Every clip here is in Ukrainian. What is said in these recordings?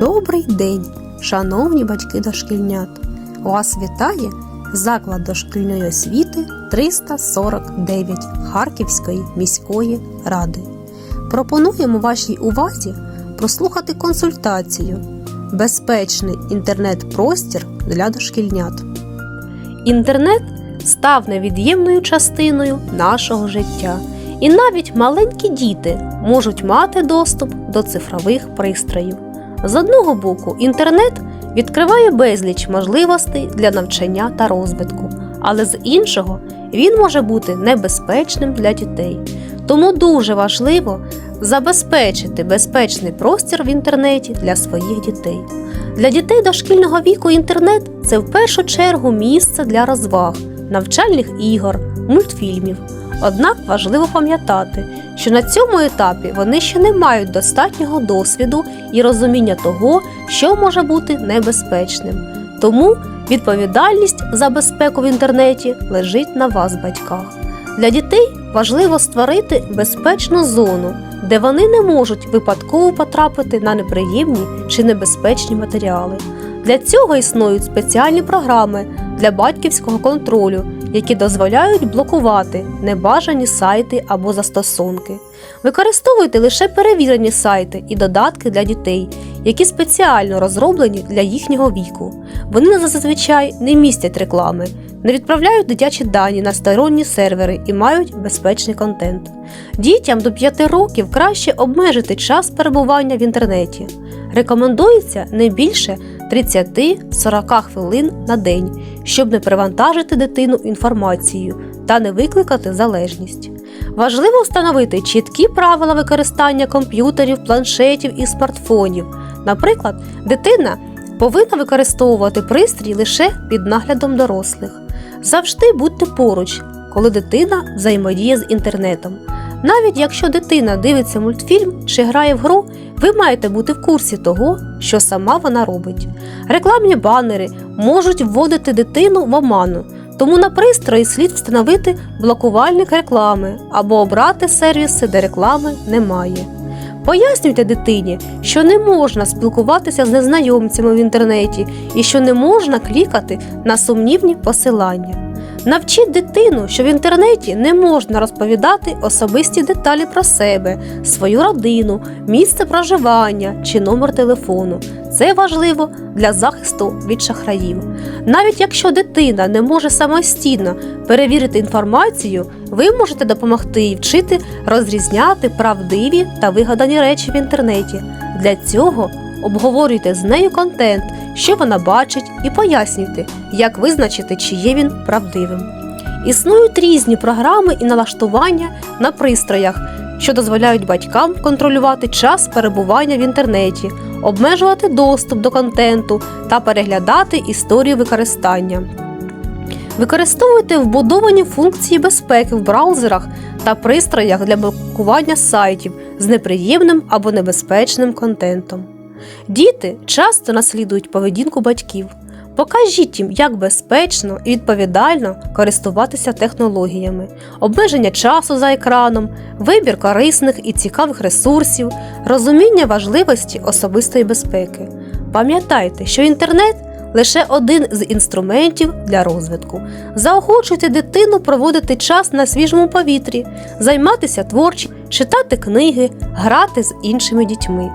Добрий день, шановні батьки дошкільнят! Вас вітає заклад дошкільної освіти 349 Харківської міської ради. Пропонуємо вашій увазі прослухати консультацію Безпечний інтернет-простір для дошкільнят. Інтернет став невід'ємною частиною нашого життя, і навіть маленькі діти можуть мати доступ до цифрових пристроїв. З одного боку, інтернет відкриває безліч можливостей для навчання та розвитку, але з іншого він може бути небезпечним для дітей. Тому дуже важливо забезпечити безпечний простір в інтернеті для своїх дітей. Для дітей дошкільного віку інтернет це в першу чергу місце для розваг, навчальних ігор, мультфільмів. Однак важливо пам'ятати, що на цьому етапі вони ще не мають достатнього досвіду і розуміння того, що може бути небезпечним. Тому відповідальність за безпеку в інтернеті лежить на вас, батьках. Для дітей важливо створити безпечну зону, де вони не можуть випадково потрапити на неприємні чи небезпечні матеріали. Для цього існують спеціальні програми для батьківського контролю, які дозволяють блокувати небажані сайти або застосунки. Використовуйте лише перевірені сайти і додатки для дітей, які спеціально розроблені для їхнього віку. Вони зазвичай не містять реклами, не відправляють дитячі дані на сторонні сервери і мають безпечний контент. Дітям до 5 років краще обмежити час перебування в інтернеті. Рекомендується не більше 30-40 хвилин на день, щоб не перевантажити дитину інформацією та не викликати залежність. Важливо встановити чіткі правила використання комп'ютерів, планшетів і смартфонів. Наприклад, дитина повинна використовувати пристрій лише під наглядом дорослих. Завжди будьте поруч, коли дитина взаємодіє з інтернетом. Навіть якщо дитина дивиться мультфільм чи грає в гру, ви маєте бути в курсі того, що сама вона робить. Рекламні банери можуть вводити дитину в оману, тому на пристрої слід встановити блокувальник реклами або обрати сервіси, де реклами немає. Пояснюйте дитині, що не можна спілкуватися з незнайомцями в інтернеті і що не можна клікати на сумнівні посилання. Навчіть дитину, що в інтернеті не можна розповідати особисті деталі про себе, свою родину, місце проживання чи номер телефону. Це важливо для захисту від шахраїв. Навіть якщо дитина не може самостійно перевірити інформацію, ви можете допомогти їй вчити розрізняти правдиві та вигадані речі в інтернеті. Для цього обговорюйте з нею контент, що вона бачить, і пояснюйте, як визначити, чи є він правдивим. Існують різні програми і налаштування на пристроях, що дозволяють батькам контролювати час перебування в інтернеті, обмежувати доступ до контенту та переглядати історію використання. Використовуйте вбудовані функції безпеки в браузерах та пристроях для блокування сайтів з неприємним або небезпечним контентом. Діти часто наслідують поведінку батьків. Покажіть їм, як безпечно і відповідально користуватися технологіями, обмеження часу за екраном, вибір корисних і цікавих ресурсів, розуміння важливості особистої безпеки. Пам'ятайте, що інтернет лише один з інструментів для розвитку. Заохочуйте дитину проводити час на свіжому повітрі, займатися творчістю, читати книги, грати з іншими дітьми.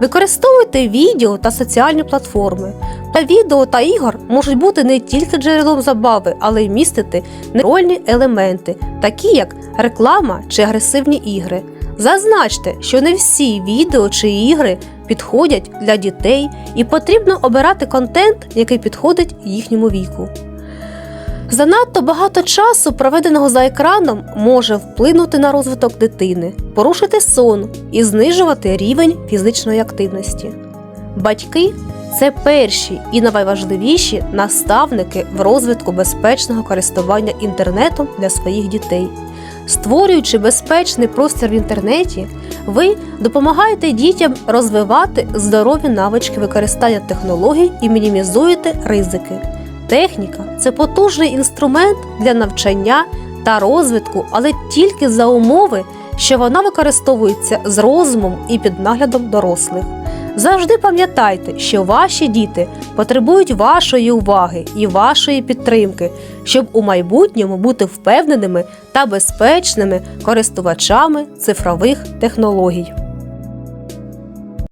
Використовуйте відео та соціальні платформи. Та відео та ігор можуть бути не тільки джерелом забави, але й містити нерольні елементи, такі як реклама чи агресивні ігри. Зазначте, що не всі відео чи ігри підходять для дітей, і потрібно обирати контент, який підходить їхньому віку. Занадто багато часу, проведеного за екраном, може вплинути на розвиток дитини, порушити сон і знижувати рівень фізичної активності. Батьки це перші і найважливіші наставники в розвитку безпечного користування інтернетом для своїх дітей. Створюючи безпечний простір в інтернеті, ви допомагаєте дітям розвивати здорові навички використання технологій і мінімізуєте ризики. Техніка це потужний інструмент для навчання та розвитку, але тільки за умови, що вона використовується з розумом і під наглядом дорослих. Завжди пам'ятайте, що ваші діти потребують вашої уваги і вашої підтримки, щоб у майбутньому бути впевненими та безпечними користувачами цифрових технологій.